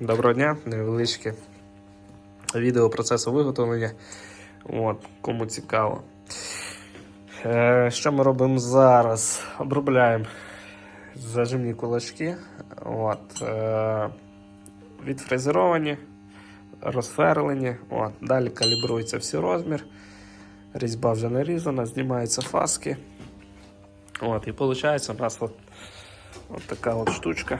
Доброго дня, невеличке відео процесу виготовлення. От, кому цікаво. Е, що ми робимо зараз? Обробляємо зажимні кулачки. От, е, відфрезеровані, розферлені. От, далі калібрується всі розмір. Різьба вже нарізана, знімаються фаски. От, і виходить у нас от, от така от штучка.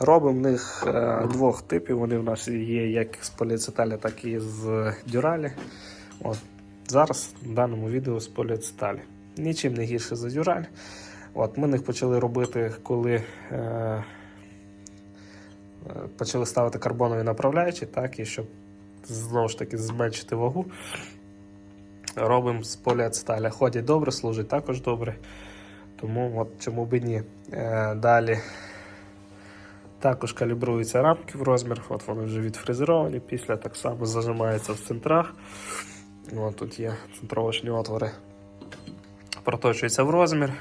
Робимо в них е, двох типів. Вони в нас є як з поліацеталі, так і з дюралі. От. Зараз в даному відео з поліацеталі. Нічим не гірше за дюраль. От, ми їх почали робити, коли е, е, почали ставити карбонові направляючі, так, і щоб знову ж таки зменшити вагу. Робимо з поліацеталя. Ходять добре, служать також добре. Тому от чому б і ні. Е, далі також калібруються рамки в розмір, от вони вже відфрезеровані, після так само зажимаються в центрах. От тут є центровочні отвори, проточується в розмір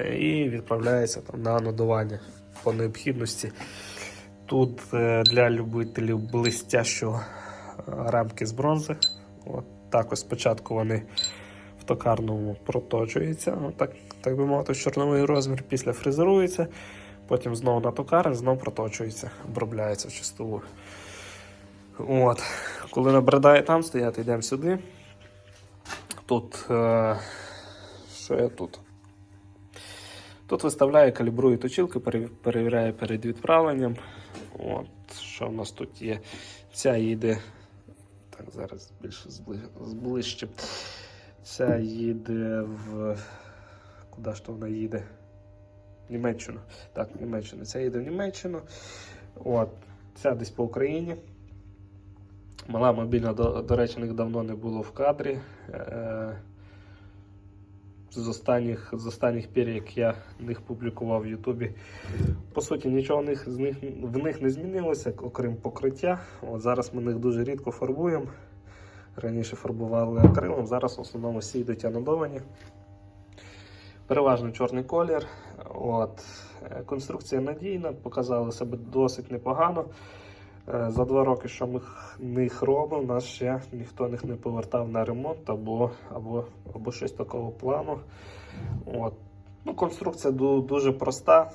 е, і відправляється там, на надування по необхідності. Тут е, для любителів блистящого е, рамки з бронзи. От, також спочатку вони в токарному проточуються, так, так би мовити, в чорновий розмір, після фрезерується, потім знову на токар, знову проточується, обробляється в чистову. От. Коли набридає там стояти, йдемо сюди. Тут. Е, що я тут? Тут виставляю, калібрую точилки, перевіряю перед відправленням. От, що в нас тут є? Ця їде. Так, зараз більше зближче. Ця їде в. Куди ж то вона їде? Німеччину. Так, Німеччину. Ця їде в Німеччину. От. Ця десь по Україні. Мала мобільна, до, до речі, них давно не було в кадрі. Е, з останніх, з останніх пір, як я них публікував в Ютубі. По суті, нічого в них, з них, в них не змінилося, окрім покриття. От зараз ми них дуже рідко фарбуємо. Раніше фарбували акрилом, зараз в основному всі йдуть анодовані. Переважно чорний колір. От. Е, Конструкція надійна, показала себе досить непогано. Е, За два роки, що ми х- них робимо, нас ще ніхто них не повертав на ремонт або, або, або щось такого плану. От. Ну, конструкція дуже проста.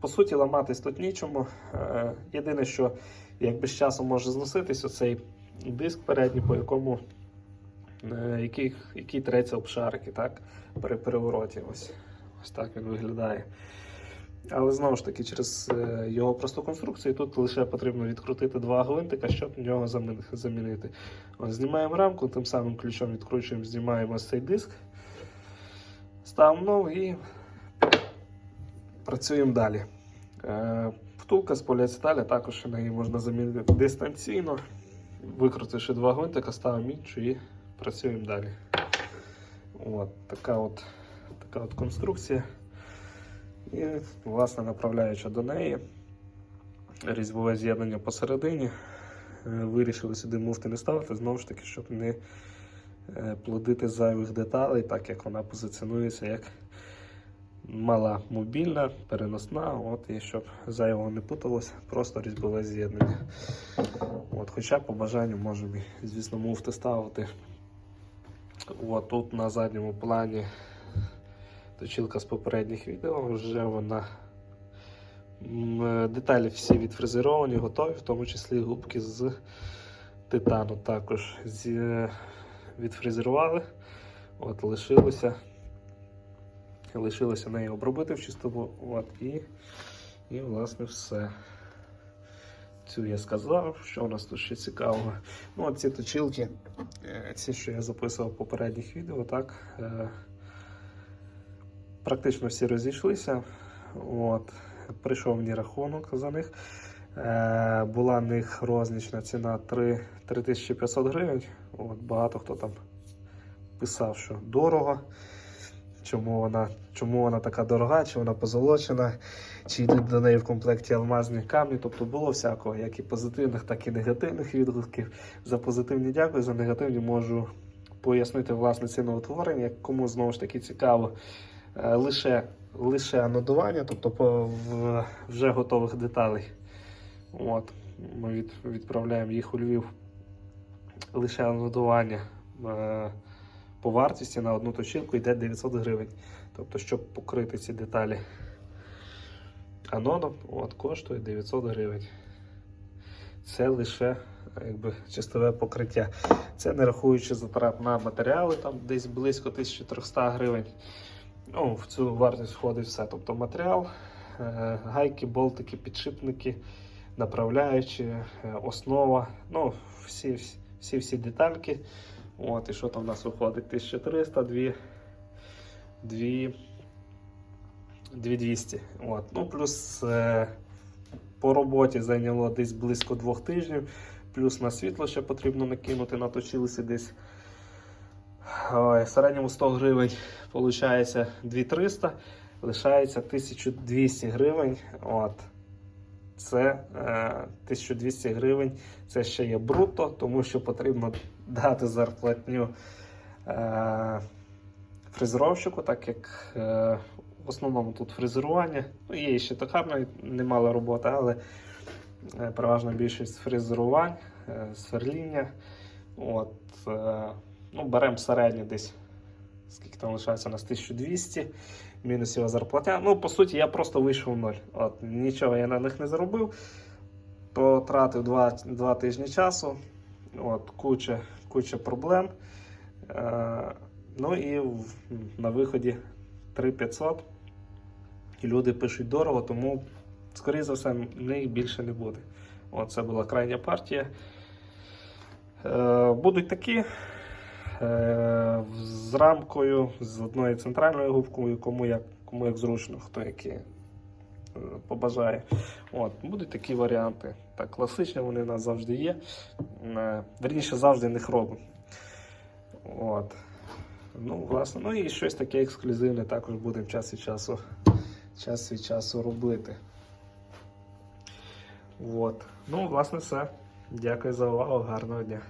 По суті, ламатись тут нічому. Е, Єдине, що якби з часом може зноситись оцей диск передній, по якому який, який треться об шарики, так? При перевороті. Ось, ось так він виглядає. Але знову ж таки, через е, його просту конструкцію тут лише потрібно відкрутити два гвинтика, щоб нього замінити. Ось, знімаємо рамку, тим самим ключом відкручуємо, знімаємо цей диск, ставимо новий і працюємо далі. Е, Втулка з поліацеталя також на неї можна замінити дистанційно. Викрутивши два гвинтика, ставимо іншу і працюємо далі. От, така от, така от конструкція. І, власне, направляючи до неї різьбове з'єднання посередині. Е, Вирішили сюди муфти не ставити, знову ж таки, щоб не е, плодити зайвих деталей, так як вона позиціонується як мала мобільна, переносна, от, і щоб зайвого не путалося, просто різьбове з'єднання. От, хоча по бажанню можемо, звісно, муфти ставити. От тут на задньому плані точилка з попередніх відео, вже вона деталі всі відфрезеровані, готові, в тому числі губки з титану також з, відфрезерували. От лишилося. Лишилося неї обробити в чистому. От, і, і власне все. Цю я сказав, що у нас тут ще цікавого. Ну, от ці точилки, ці, що я записував в попередніх відео, так. е, Практично всі розійшлися. От. Прийшов мені рахунок за них. Е, була в них рознічна ціна 3, 3500 гривень. От, багато хто там писав, що дорого. Чому вона, чому вона така дорога, чи вона позолочена, чи йдуть до неї в комплекті алмазні камні. Тобто було всякого, як і позитивних, так і негативних відгуків. За позитивні дякую, за негативні можу пояснити власне ціноутворення, кому знову ж таки цікаво. Е, Лише лише анодування, тобто по в, вже готових деталей. От, ми від, відправляємо їх у Львів. Лише анодування е, по вартості на одну точилку йде 900 гривень. Тобто, щоб покрити ці деталі анодом, от, коштує 900 гривень. Це лише якби, чистове покриття. Це не рахуючи затрат на матеріали, там десь близько 1300 гривень. Ну, в цю вартість входить все. Тобто матеріал, е, гайки, болтики, підшипники, направляючі, е, основа, ну, всі, всі, всі детальки. От, і що там у нас виходить? 1300, 2, 2, 2200. От. Ну, плюс е, по роботі зайняло десь близько двох тижнів. Плюс на світло ще потрібно накинути, наточилися десь. Ой, в середньому 100 гривень виходить 2300, лишається 1200 гривень. От. Це е, 1200 гривень. Це ще є бруто, тому що потрібно дати зарплатню е, фрезеровщику, так як е, в основному тут фрезерування. Ну, є ще токарна, немало роботи, але е, переважна більшість фрезерувань, е, сверління. От, е, ну, беремо середнє десь, скільки там лишається у нас 1200, мінус зарплатня. Ну, по суті, я просто вийшов в ноль. От, нічого я на них не заробив. Потратив 2, 2 тижні часу. От, куча, куча проблем. Е, ну і на виході 3500. І люди пишуть дорого, тому, скоріше за все, них більше не буде. От, це була крайня партія. Е, будуть такі е, з рамкою, з одною центральною губкою, кому як, кому як зручно, хто які побажає. От, будуть такі варіанти. Так, класичні вони у нас завжди є. Е, Верніше завжди них робимо. От. Ну, власне, ну і щось таке ексклюзивне також будемо час від часу, час від часу робити. От. Ну, власне, все. Дякую за увагу, гарного дня.